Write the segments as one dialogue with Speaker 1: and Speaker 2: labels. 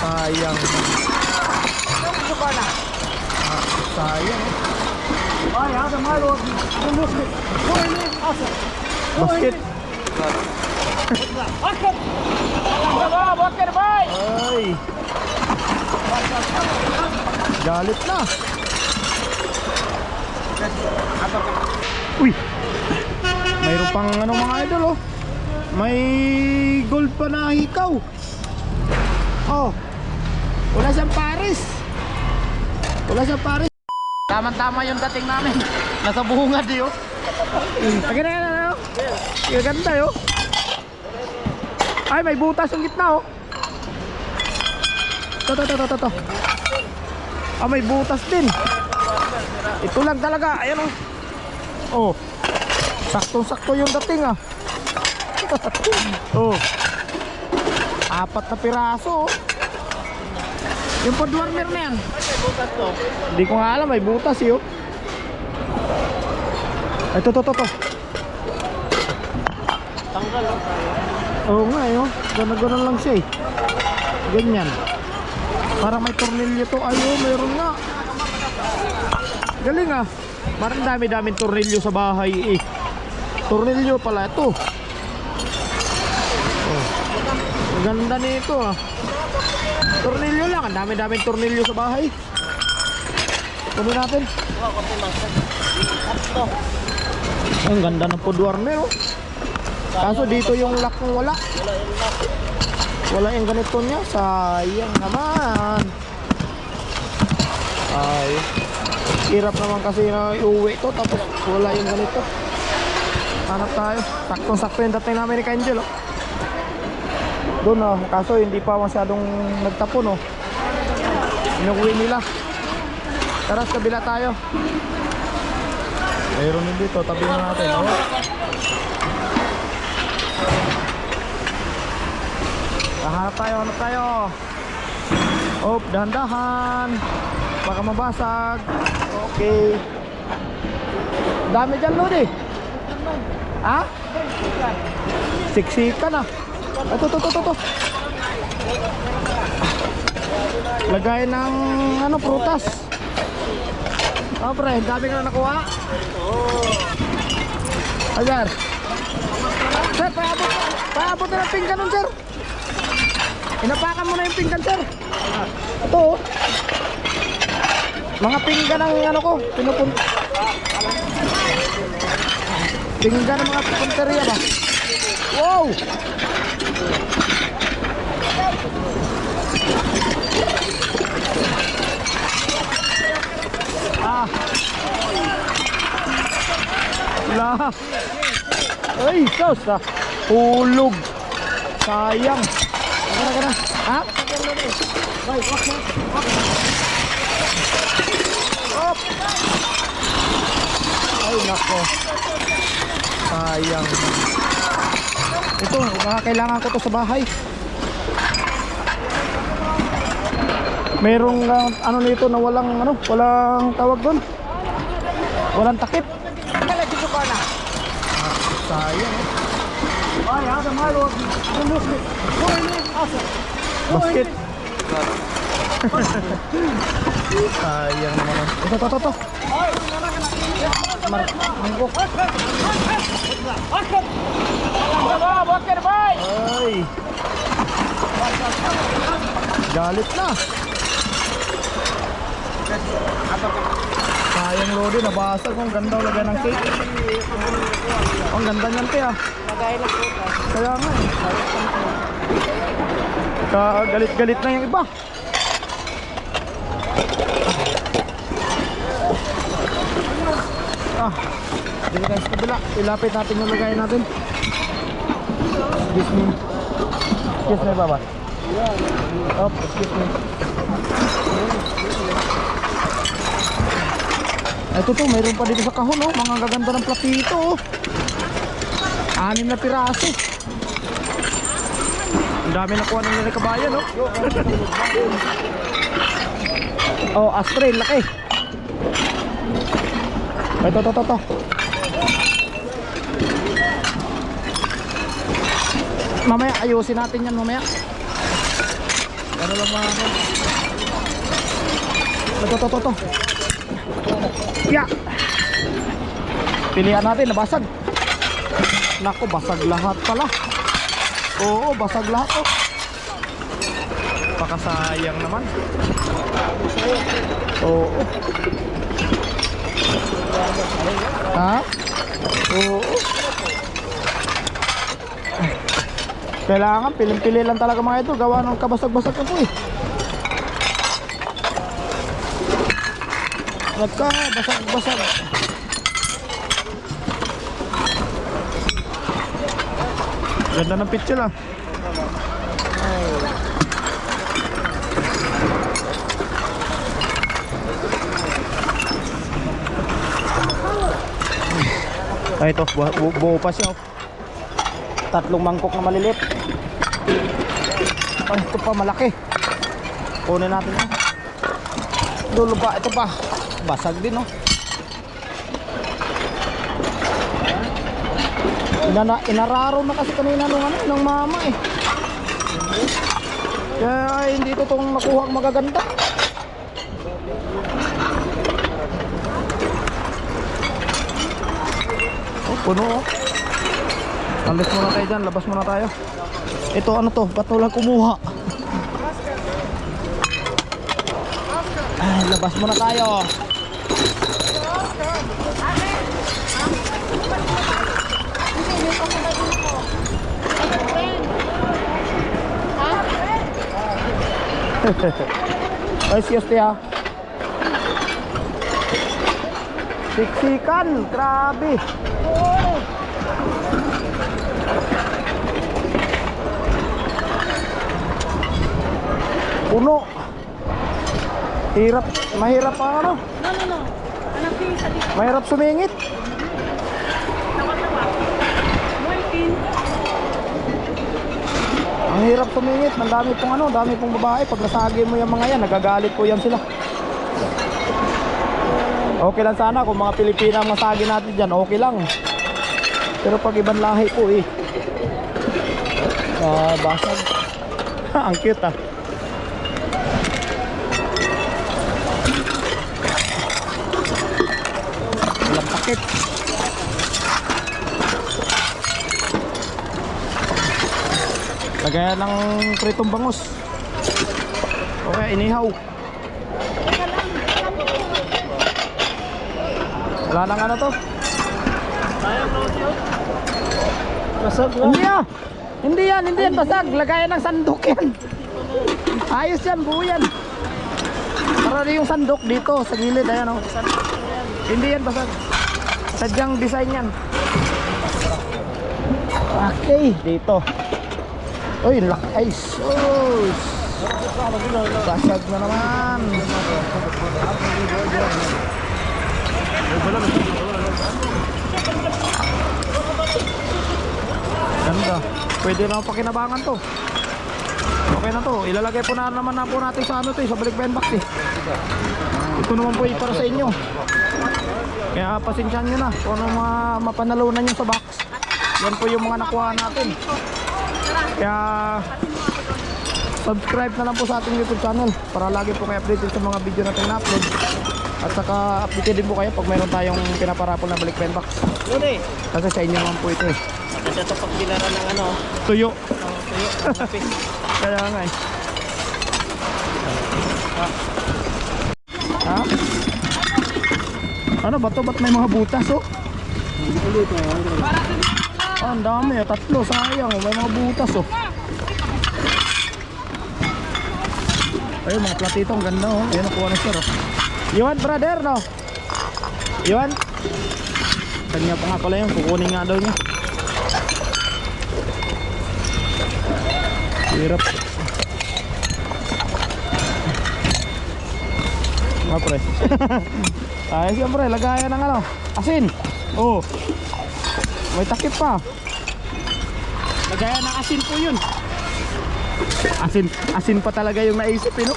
Speaker 1: Sayang. Ah, sayang.
Speaker 2: Ay, hada malo. Yung muslim. Buhay na yung asa.
Speaker 1: Basket.
Speaker 2: Akit! Baba, bakit bay?
Speaker 1: Ay. Galit na. Uy. Mayroon pang ano mga idol oh. May gold pa na hikaw. Oh. Wala siyang Paris. Wala siyang Paris.
Speaker 2: Tama-tama yung dating namin. Nasa buhungad eh, oh.
Speaker 1: Tagay na na oh. Yung ganda oh. Ay, may butas yung gitna oh. To, to, to, to, to, to. Ah, may butas din. Ito lang talaga. Ayan oh. Oh. Saktong-sakto yung dating ah. oh. Apat na piraso oh. Yung podwarmer na yan. Hindi ko nga alam, may butas eh oh. Ito, to, to, to.
Speaker 2: Tanggal, oh.
Speaker 1: Oo nga eh, oh. Gano'n-gano'n lang siya eh. Ganyan. Para may tornilyo to. Ayun, meron nga. Galing ah. Parang dami-daming tornilyo sa bahay eh. Tornilyo pala ito. Oh. Ganda nito ah. Tornilyo lang. Ang dami-daming tornilyo sa bahay. Kunin natin. Ang ganda ng food warmer oh. Kaso dito yung lock ng wala. Wala yung ganito niya. Sayang naman. Ay. Hirap naman kasi na iuwi to tapos wala yung ganito. Hanap tayo. Saktong-sakto yung dating namin ni Angel. Oh. Doon oh. Kaso hindi pa masyadong nagtapon oh. Inuwi nila. Tara sa kabila tayo. Mayroon din dito. Tabi na natin. Oh. Hanap tayo, hanap tayo. Oh, dahan-dahan. Baka mabasag. Okay. Dami dyan, Lodi. Ha? Siksikan ah. Ito, ito, ito, ito. Lagay ng ano, prutas. Oh, pre, dami ka na nakuha. Ayan. Sir, paabot, paabot na ng pinggan nun, sir. Inapakan mo na yung pinggan, sir. Ito, oh. Mga pinggan ang ano ko, pinupun... Pinggan ng mga punteriya ba? Wow! Ah! Wala! Ay, sos ah! Hulog! Sayang! Gana, gana. Ha? Op. Ay, nako. Sayang. Ito, kailangan ko to sa bahay. Merong uh, ano nito na walang ano, walang tawag doon. Walang takip.
Speaker 2: Ka na.
Speaker 1: Sayang. eh.
Speaker 2: Ay, hada malo. Buhay na yung asa.
Speaker 1: Basket. Sayang naman. Ito, ito, ito, ito. Mar? Ay. Galit na. Sayang Lodi, nabasag. Ang ganda lagay ng cake. Ang ganda niyan, te ah.
Speaker 2: Lagay po.
Speaker 1: Kaya nga eh. Ka galit-galit na yung iba. Ah, dito tayo kabila. Ilapit natin yung lagay natin. Excuse me. Excuse me, baba. Oh, excuse me. Ito to, mayroon pa dito sa kahon, oh. Mga gaganda ng platito, oh. Anim na piraso. Ang dami nakuha ng nila kabayan, no? oh, astray, laki. Ito, ito, ito. Mamaya, ayusin natin yan mamaya. Ano lang mga. Ito, ito, ito. Yeah. Pilihan natin, nabasag. Nako, basag lahat pala. Oo, basag lahat oh. Pakasayang naman. Oo. Ha? Oo. Kailangan, piling-pili lang talaga mga ito. Gawa ng kabasag-basag po eh. Nagka, basag-basag. Ganda ng picture ah. Ay, ito, bu bu buo pa siya. oh. Tatlong mangkok na malilit. Ay, ito pa malaki. Kunin natin. Dulo pa, ito pa. Basag din, oh. Inana, inararo na kasi kanina nung ano, ng mama eh. Kaya ay, hindi ito itong nakuha ang magaganda. Oh, puno oh. Alis muna tayo dyan, labas muna tayo. Ito ano to, ba't wala kumuha? Ay, labas muna tayo. Ay, siyos tiya. Siksikan, grabe. Puno. Hirap, mahirap ang ano.
Speaker 3: No, no, no.
Speaker 1: Mahirap sumingit.
Speaker 3: Moitin.
Speaker 1: Ang hirap sumingit. Ang dami pong ano, dami pong babae. Pag nasagi mo yung mga yan, nagagalit po yan sila. Okay lang sana kung mga Pilipina ang masagi natin dyan, okay lang. Pero pag ibang lahi po eh. Ah, basag. ang cute ah. Lagayan ng pritong bangus. Okay, inihaw. Wala nang ano to?
Speaker 2: Basag
Speaker 1: Hindi ah! Hindi yan, hindi yan basag. Lagayan ng sandok yan. Ayos yan, buo yan. Para yung sandok dito sa gilid, ayan oh. Hindi yan basag. Sadyang design yan. Okay, dito. Uy, lock ice. Oh. Basag na naman. Ganda. Pwede na pakinabangan to. Okay na to. Ilalagay po na naman na po natin sa ano to, eh, sa balik box eh. Ito naman po para sa inyo. Kaya pasensyahan nyo na kung ano mga mapanalunan nyo sa box. Yan po yung mga nakuha natin. Kaya subscribe na lang po sa ating YouTube channel para lagi po kayo updated sa mga video natin na-upload. At saka updated din po kayo pag mayroon tayong pinaparapol na balik box.
Speaker 2: Yun eh.
Speaker 1: Kasi sa inyo naman po ito eh.
Speaker 2: Kasi ito pag bilaran ng ano.
Speaker 1: Tuyo.
Speaker 2: oh, tuyo.
Speaker 1: Kaya nga eh. Ha? Ano ba to? Ba't may mga butas oh? Ah, ang dami oh. Tatlo, sayang oh. May mga butas oh. Ayun, mga platito. Ang ganda oh. Ayun, nakuha na sir oh. You want brother no? You want? Kanya pa nga pala yun. Kukunin nga daw niya. Hirap. Mga pre. Ay, siyempre, lagayan ng ano, asin. Oh. May takip pa. Lagaya ng asin po yun. Asin, asin pa talaga yung naisip eh, no?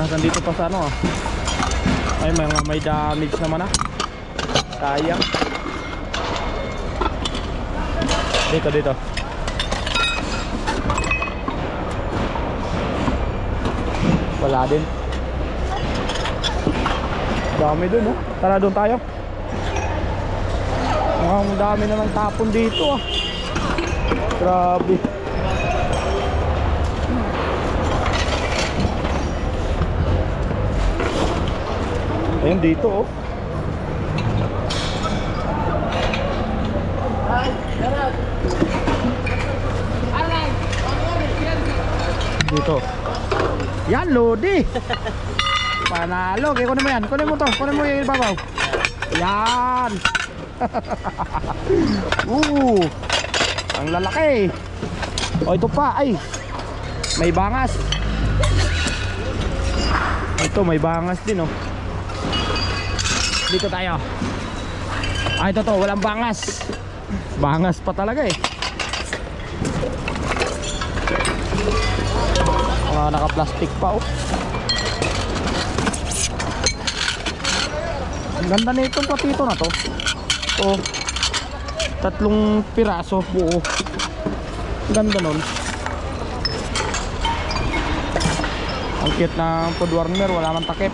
Speaker 1: Nasaan dito pa sa ano ah. Ay, may, may damage naman ah. Sayang. Dito, dito. Wala din. Dami dun, no? Tara doon tayo. Ang dami na ng tapon dito, ah. Grabe. Ayun dito, oh. Dito. Yan, Lodi. Panalo. Okay, kunin mo yan. Kunin mo to. Kunin mo yung ibabaw. Yan. uh. Ang lalaki. O, ito pa. Ay. May bangas. Ito, may bangas din, oh. Dito tayo. Ay, ito to. Walang bangas. Bangas pa talaga, eh. Mga naka-plastic pa oh. Ang ganda na itong patito na to. Oh. Tatlong piraso buo. Ganda nun. Ang cute ng food warmer, wala man takip.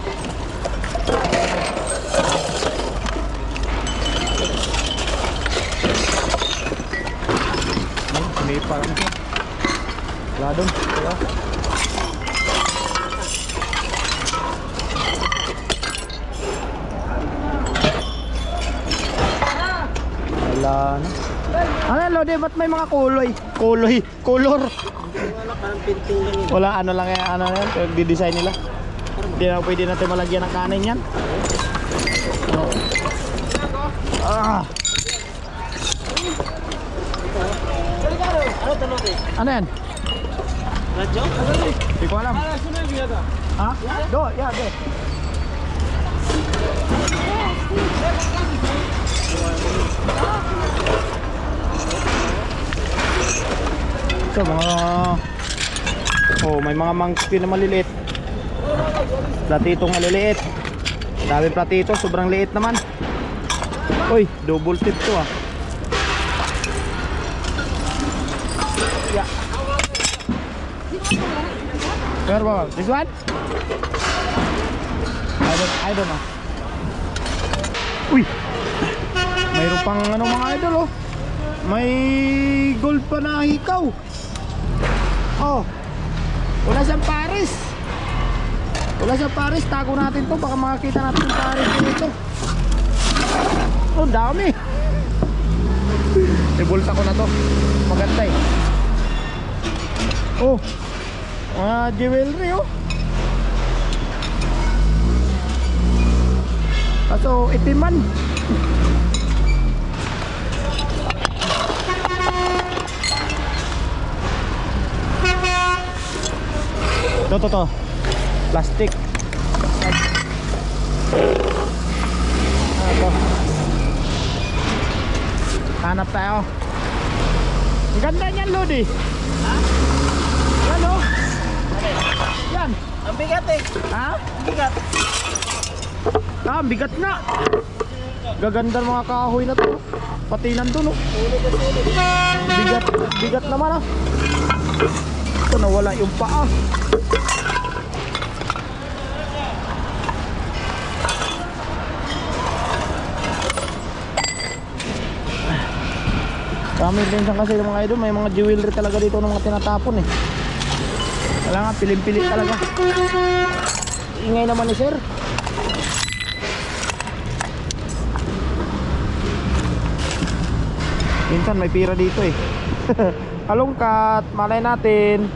Speaker 1: Ay, sumipa lang siya. Wala. Wala. Ano yan, Lodi? Ba't may mga kuloy? Kuloy? Color? Wala, ano lang yan, ano yan, di-design nila. Hindi na pwede natin malagyan ng kanin yan. Ah. Ano yan? Hindi ko alam. Ha? Do, yeah, do. Ito mga Oh, may mga monkey na maliliit. Platitong maliliit. Dami platito, sobrang liit naman. Uy, double tip to ah. Yeah. Where ba? This one? I don't, I don't know. Uy! Mayroon pang ano mga idol oh. May gold pa na hikaw. Oh. Wala siyang Paris. Wala siyang Paris. Tago natin to. Baka makakita natin yung Paris dito. Oh, dami. Ibulta ko na to. Maganda eh. Oh. Mga jewelry oh. Kaso itiman. To to to. Plastic. Ano to? Hanap tayo. Ang ganda niyan, Lodi. Ha? Yan oh. Yan.
Speaker 2: Ang bigat eh.
Speaker 1: Ha?
Speaker 2: Ang bigat.
Speaker 1: Ah, ang bigat nga. Gaganda mga kahoy na to. Pati nandun oh. Bigat, bigat naman ah. Ito nawala yung paa. Kami din siya kasi mga idol, may mga jewelry talaga dito ng mga tinatapon eh. Wala nga, pilim-pili talaga. Ingay naman ni sir. Minsan may pira dito eh. Halongkat, malay natin.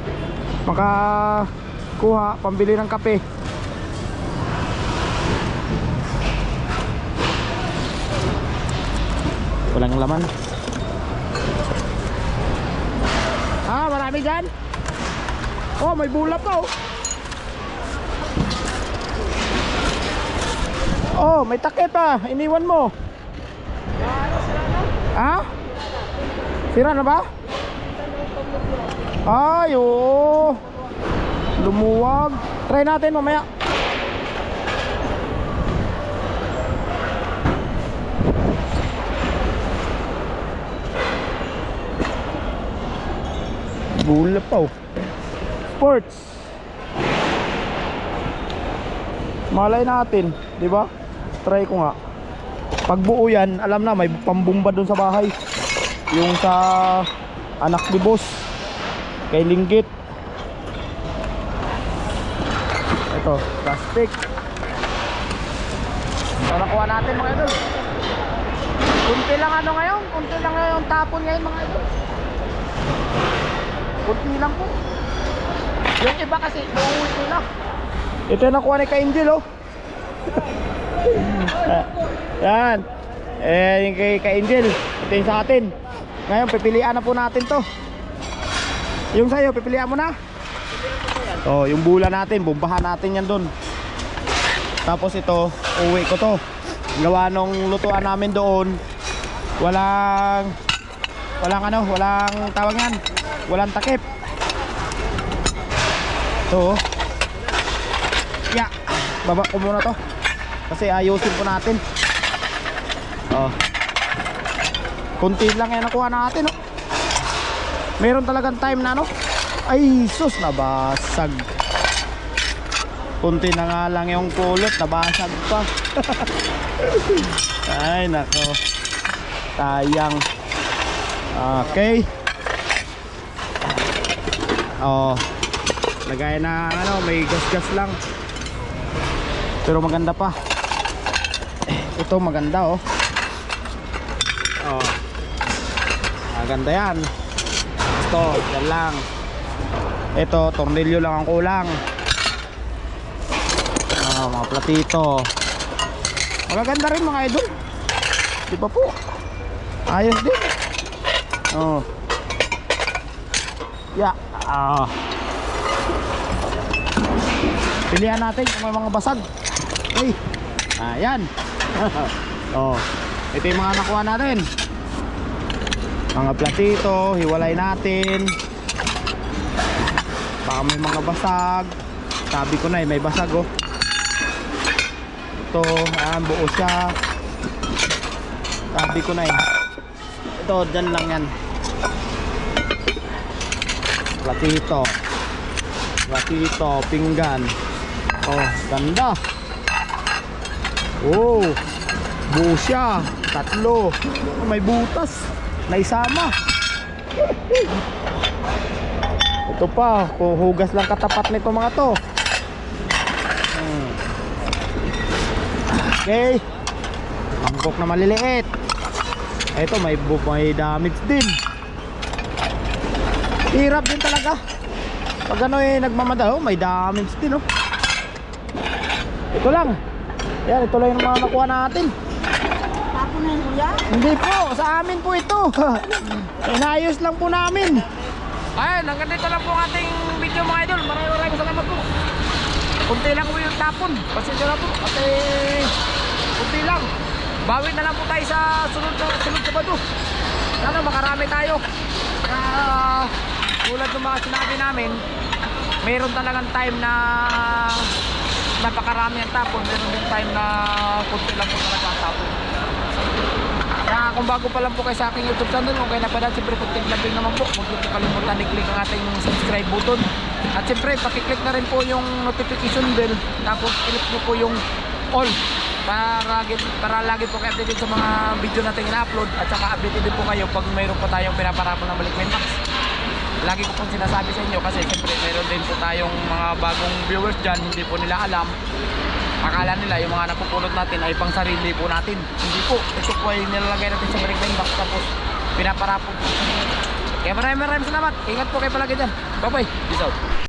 Speaker 1: Makakuha, pambili ng kape. Walang laman. Ah, marami dyan. Oh, may bulap pa oh. Oh, may takip pa. Iniwan mo. Ha? Sira na ba? Ay, oo. Lumuwag. Try natin mamaya. Bula pa oh. Sports. Malay natin, di ba? Try ko nga. Pag yan, alam na, may pambumba dun sa bahay. Yung sa anak ni boss. Kay Linggit. Ito, plastic. So, nakuha natin mga idol. Kunti lang ano ngayon, kunti lang ngayon tapon ngayon mga idol. Kunti lang po. Yung iba kasi, uuwi nila. Ito yung nakuha ni Ka-Angel oh. Yan. Eh, yung kay Ka-Angel. Ito yung sa atin. Ngayon, pipilian na po natin to. Yung sa'yo, pipilian mo na. Oh, yung bula natin, bumbahan natin yan dun. Tapos ito, uwi ko to. Gawa nung lutuan namin doon. Walang walang ano, walang tawag yan. Walang takip. Ito. oh. Ya, baba ko muna to. Kasi ayusin ko natin. Oh. Kunti lang yan nakuha natin, oh. Meron talagang time na, no? Ay, sus, nabasag. Kunti na nga lang yung kulot, nabasag pa. Ay, nako. Sayang. Okay. Oh. Lagay na ano, may gas-gas lang. Pero maganda pa. Ito maganda oh. Oh. Maganda yan. Ito, yan lang. Ito, tornilyo lang ang kulang. Ah, mga platito. Magaganda rin mga idol. Di ba po? Ayos din. Oh. Ya. Ah. Pilihan natin kung may mga basag. Uy. Ayan. oh. Ito yung mga nakuha natin. Mga platito, hiwalay natin. Baka may mga basag. Sabi ko na eh, may basag oh. Ito, ayan, buo siya. Sabi ko na eh. Ito, dyan lang yan. Platito. Platito, pinggan. Oh, ganda. Oh, buo siya. Tatlo. Oh, may butas. Naisama. Ito pa, huhugas lang katapat nito mga to. Hmm. Okay. Mangkok na maliliit. Ito may may damage din. Hirap din talaga. Pag ano eh nagmamadali, oh, may damage din oh. Ito lang. Yan, ito lang yung mga nakuha natin.
Speaker 3: Tapo na yun, kuya.
Speaker 1: Hindi po, sa amin po ito. Inayos lang po namin.
Speaker 2: Ayun, hanggang dito lang po ang ating video mga idol. Maraming maraming salamat po. Kunti lang po yung tapon. Pasensya na po. At eh, kunti lang. Bawi na lang po tayo sa sunod na sunod sa bado. Sana makarami tayo. Kaya tulad ng mga sinabi namin, mayroon talagang time na napakarami ang tapon. Mayroon din time na kunti lang po talaga ang tapon. Kung bago pa lang po kayo sa aking YouTube channel, kung kayo napadaan, siyempre kung tiglabbing naman po, huwag po kalimutan i-click ang ating subscribe button. At siyempre, pakiclick na rin po yung notification bell, tapos click niyo po yung all para, para lagi po kayo updated sa mga video natin ina-upload. At saka updated din po kayo pag mayroon pa tayong pinaparapol ng balik Max. Lagi ko pong sinasabi sa inyo kasi siyempre mayroon din po tayong mga bagong viewers dyan, hindi po nila alam akala nila yung mga napupulot natin ay pang sarili po natin. Hindi po. Ito po ay nilalagay natin sa balik box tapos pinaparapog. Kaya maraming maraming salamat. Ingat po kayo palagi dyan. Bye bye. Peace out.